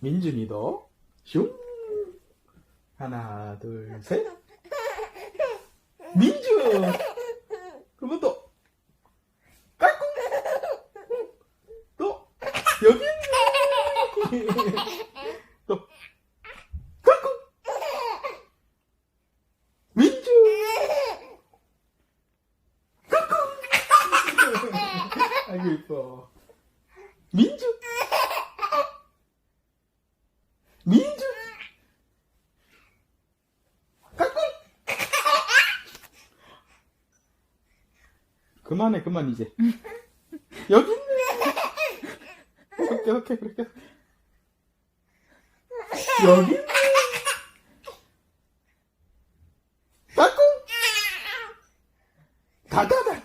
민준이도 슝. 하나 둘 셋. 민준! 그러면 또. 까꿍 또. 여기 또. 까꿍 민준! 까꿍 아이고 이뻐. 민준 그만해 그만 이제. 여기? 있네 오케이 오케이 그렇게. 여기? 있네 까꿍! 가다다.